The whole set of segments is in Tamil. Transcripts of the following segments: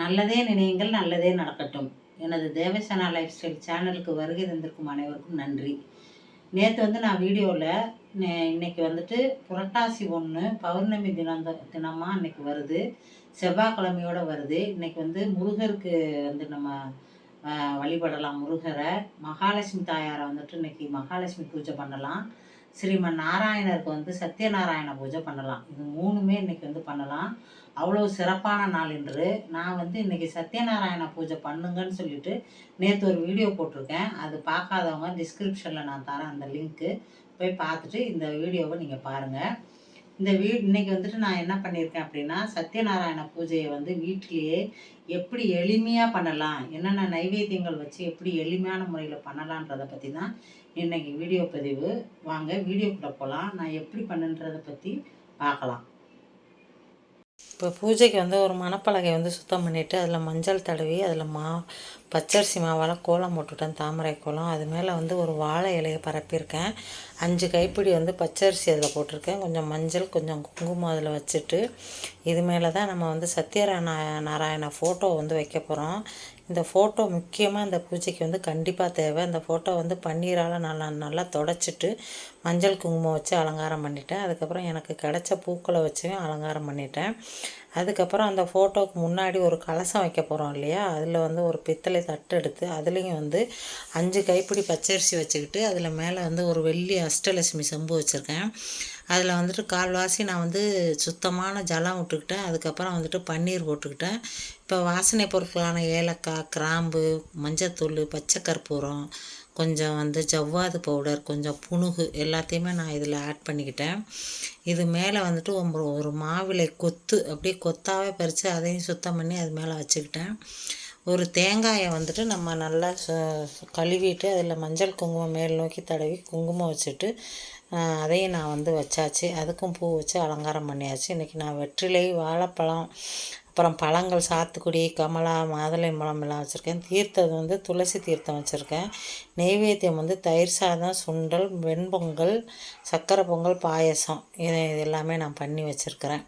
நல்லதே நினையுங்கள் நல்லதே நடக்கட்டும். எனது தேவசேனா லைஃப் ஸ்டைல் சேனலுக்கு வருகை தந்திருக்கும் அனைவருக்கும் நன்றி. நேற்று வந்து நான் வீடியோவில் இன்னைக்கு வந்துட்டு புரட்டாசி ஒன்று பௌர்ணமி தினம் தினமாக இன்னைக்கு வருது. செவ்வாய்க்கிழமையோட வருது. இன்னைக்கு வந்து முருகருக்கு வந்து நம்ம வழிபடலாம். முருகரை மகாலட்சுமி தாயாரை வந்துட்டு இன்னைக்கு மகாலட்சுமி பூஜை பண்ணலாம். ஸ்ரீமன் நாராயணருக்கு வந்து சத்யநாராயண பூஜை பண்ணலாம். இது மூணுமே இன்றைக்கி வந்து பண்ணலாம். அவ்வளோ சிறப்பான நாள் என்று நான் வந்து இன்றைக்கி சத்யநாராயண பூஜை பண்ணுங்கன்னு சொல்லிட்டு நேற்று ஒரு வீடியோ போட்டிருக்கேன். அது பார்க்காதவங்க டிஸ்கிரிப்ஷனில் நான் தரேன் அந்த லிங்க்கு போய் பார்த்துட்டு இந்த வீடியோவை நீங்கள் பாருங்கள் இந்த வீ இன்னைக்கு வந்துட்டு நான் என்ன பண்ணியிருக்கேன் அப்படின்னா சத்யநாராயண பூஜையை வந்து வீட்டிலேயே எப்படி எளிமையாக பண்ணலாம் என்னென்ன நைவேத்தியங்கள் வச்சு எப்படி எளிமையான முறையில் பண்ணலான்றதை பற்றி தான் இன்னைக்கு வீடியோ பதிவு. வாங்க வீடியோக்குள்ளே போகலாம் நான் எப்படி பண்ணுன்றதை பற்றி பார்க்கலாம். இப்போ பூஜைக்கு வந்து ஒரு மணப்பலகை வந்து சுத்தம் பண்ணிவிட்டு அதில் மஞ்சள் தடவி அதில் மா பச்சரிசி மாவால் கோலம் போட்டுவிட்டேன் தாமரை கோலம். அது மேலே வந்து ஒரு வாழை இலையை பரப்பியிருக்கேன். அஞ்சு கைப்பிடி வந்து பச்சரிசி அதில் போட்டிருக்கேன். கொஞ்சம் மஞ்சள் கொஞ்சம் குங்குமம் அதில் வச்சுட்டு இது மேலே தான் நம்ம வந்து சத்யநாராயண நாராயண ஃபோட்டோ வந்து வைக்க போகிறோம். இந்த ஃபோட்டோ முக்கியமாக இந்த பூஜைக்கு வந்து கண்டிப்பாக தேவை. இந்த ஃபோட்டோ வந்து பன்னீரால் நல்லா நல்லா தொடச்சிட்டு மஞ்சள் குங்குமம் வச்சு அலங்காரம் பண்ணிட்டேன். அதுக்கப்புறம் எனக்கு கிடச்ச பூக்களை வச்சும் அலங்காரம் பண்ணிட்டேன். அதுக்கப்புறம் அந்த ஃபோட்டோவுக்கு முன்னாடி ஒரு கலசம் வைக்க போகிறோம் இல்லையா? அதில் வந்து ஒரு பித்தளை தட்டு எடுத்து அதுலேயும் வந்து அஞ்சு கைப்பிடி பச்சரிசி வச்சுக்கிட்டு அதில் மேலே வந்து ஒரு வெள்ளி அஷ்டலட்சுமி செம்பு வச்சுருக்கேன். அதில் வந்துட்டு கால்வாசி நான் வந்து சுத்தமான ஜலம் விட்டுக்கிட்டேன். அதுக்கப்புறம் வந்துட்டு பன்னீர் போட்டுக்கிட்டேன். இப்போ வாசனை பொருட்களான ஏலக்காய் கிராம்பு மஞ்சத்தூள் பச்சை கற்பூரம் கொஞ்சம் வந்து ஜவ்வாது பவுடர் கொஞ்சம் புணுகு எல்லாத்தையுமே நான் இதில் ஆட் பண்ணிக்கிட்டேன். இது மேலே வந்துட்டு ஒரு ஒரு மாவிலை கொத்து அப்படியே கொத்தாவே பறித்து அதையும் சுத்தம் பண்ணி அது மேலே வச்சுக்கிட்டேன். ஒரு தேங்காயை வந்துட்டு நம்ம நல்லா கழுவிட்டு அதில் மஞ்சள் குங்குமம் மேல் நோக்கி தடவி குங்குமம் வச்சுட்டு அதையும் நான் வந்து வச்சாச்சு. அதுக்கும் பூ வச்சு அலங்காரம் பண்ணியாச்சு. இன்றைக்கி நான் வெற்றிலை வாழைப்பழம் அப்புறம் பழங்கள் சாத்துக்குடி கமலா மாதுளை பழம் எல்லாம் வச்சுருக்கேன். தீர்த்தம் வந்து துளசி தீர்த்தம் வச்சுருக்கேன். நெய்வேத்தியம் வந்து தயிர் சாதம் சுண்டல் வெண்பொங்கல் சக்கரை பொங்கல் பாயசம். இது இது எல்லாமே நான் பண்ணி வச்சுருக்கிறேன்.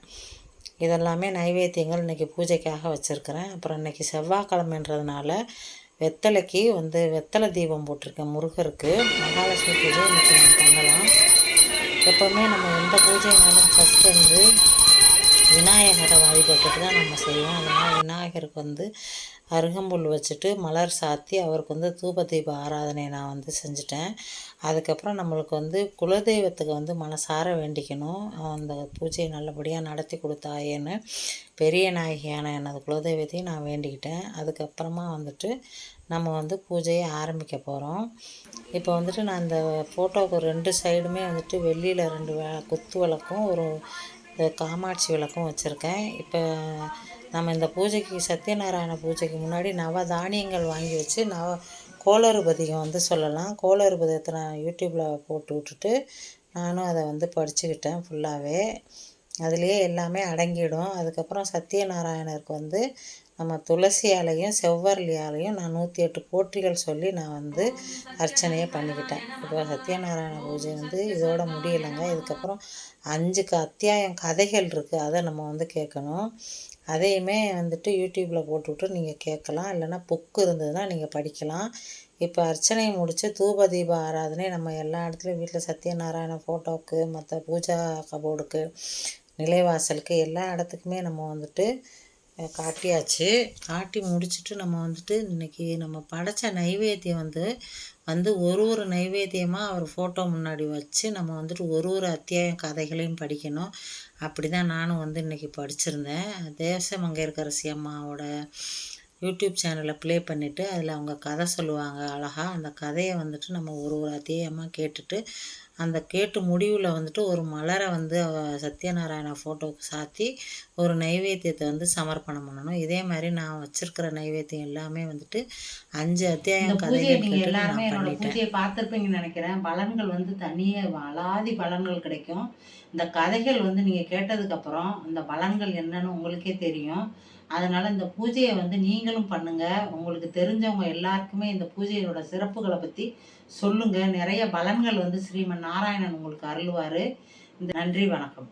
இதெல்லாமே நைவேத்தியங்கள் இன்றைக்கி பூஜைக்காக வச்சுருக்கிறேன். அப்புறம் இன்றைக்கி செவ்வாய்க்கிழமைன்றதுனால வெத்தலைக்கு வந்து வெத்தலை தீபம் போட்டிருக்கேன். முருகருக்கு மகாலட்சுமி பூஜை இன்றைக்கி எப்போவுமே நம்ம எந்த பூஜைனாலும் ஃபஸ்ட்டு வந்து விநாயகரை வழிபட்டுட்டு தான் நம்ம செய்வோம். அதனால் விநாயகருக்கு வந்து அருகம்புல் வச்சுட்டு மலர் சாத்தி அவருக்கு வந்து தூப தீப ஆராதனை நான் வந்து செஞ்சுட்டேன். அதுக்கப்புறம் நம்மளுக்கு வந்து குலதெய்வத்துக்கு வந்து மனசார வேண்டிக்கணும். அந்த பூஜையை நல்லபடியாக நடத்தி கொடுத்தாயேன்னு பெரிய நாயகியான எனது குலதெய்வத்தையும் நான் வேண்டிக்கிட்டேன். அதுக்கப்புறமா வந்துட்டு நம்ம வந்து பூஜையை ஆரம்பிக்க போகிறோம் இப்போ வந்துட்டு நான் இந்த ஃபோட்டோவுக்கு ரெண்டு சைடுமே வந்துட்டு வெள்ளியில் ரெண்டு குத்து விளக்கும் ஒரு காமாட்சி விளக்கும் வச்சுருக்கேன். இப்போ நம்ம இந்த பூஜைக்கு சத்யநாராயண பூஜைக்கு முன்னாடி நவ தானியங்கள் வாங்கி வச்சு நவ கோளறுபதிகம் வந்து சொல்லலாம். கோளறுபதியத்தை நான் யூடியூப்பில் போட்டு விட்டுட்டு நானும் அதை வந்து படிச்சுக்கிட்டேன் ஃபுல்லாகவே அதுலேயே எல்லாமே அடங்கிடும். அதுக்கப்புறம் சத்யநாராயணருக்கு வந்து நம்ம துளசி இலையும் செவ்வரளி நான் நூற்றி எட்டு போற்றிகள் சொல்லி நான் வந்து அர்ச்சனையை பண்ணிக்கிட்டேன். இப்போ சத்யநாராயண பூஜை வந்து இதோட முடியலைங்க. இதுக்கப்புறம் அஞ்சு க அத்தியாயம் கதைகள் இருக்குது அதை நம்ம வந்து கேட்கணும். அதையுமே வந்துட்டு யூடியூப்பில் போட்டுவிட்டு நீங்கள் கேட்கலாம். இல்லைன்னா புக்கு இருந்ததுன்னா நீங்கள் படிக்கலாம். இப்போ அர்ச்சனையை முடித்து தூப தீப ஆராதனை நம்ம எல்லா இடத்துலையும் வீட்டில் சத்யநாராயண ஃபோட்டோவுக்கு மற்ற பூஜா கபோர்டுக்கு நிலைவாசலுக்கு எல்லா இடத்துக்குமே நம்ம வந்துட்டு காட்டியாச்சு. காட்டி முடிச்சுட்டு நம்ம வந்துட்டு இன்றைக்கி நம்ம படைச்ச நைவேத்தியம் வந்து வந்து ஒரு ஒரு நைவேத்தியமாக அவர் ஃபோட்டோ முன்னாடி வச்சு நம்ம வந்துட்டு ஒரு ஒரு அத்தியாயம் கதைகளையும் படிக்கணும். அப்படி தான் நானும் வந்து இன்றைக்கி படிச்சிருந்தேன். தேச மங்கையர்கரசி அம்மாவோட யூடியூப் சேனலை ப்ளே பண்ணிவிட்டு அதில் அவங்க கதை சொல்லுவாங்க அழகாக அந்த கதையை வந்துட்டு நம்ம ஒரு ஒரு அத்தியாயமாக கேட்டுட்டு அந்த கேட்டு முடிவில் வந்துட்டு ஒரு மலரை வந்து சத்யநாராயண ஃபோட்டோவுக்கு சாத்தி ஒரு நைவேத்தியத்தை வந்து சமர்ப்பணம் பண்ணணும். இதே மாதிரி நான் வச்சிருக்கிற நைவேத்தியம் எல்லாமே வந்துட்டு அஞ்சு அத்தியாயம் கதைகள் எல்லாருமே என்னோட பூஜையை பார்த்துருப்பீங்கன்னு நினைக்கிறேன். பலன்கள் வந்து தனியே அலாதி பலன்கள் கிடைக்கும். இந்த கதைகள் வந்து நீங்கள் கேட்டதுக்கப்புறம் அந்த பலன்கள் என்னன்னு உங்களுக்கே தெரியும். அதனால் இந்த பூஜையை வந்து நீங்களும் பண்ணுங்கள் உங்களுக்கு தெரிஞ்சவங்க எல்லாருக்குமே இந்த பூஜையோட சிறப்புகளை பற்றி சொல்லுங்கள் நிறைய பலன்கள் வந்து ஸ்ரீமன் நாராயணன் உங்களுக்கு அருள்வார். இந்த நன்றி வணக்கம்.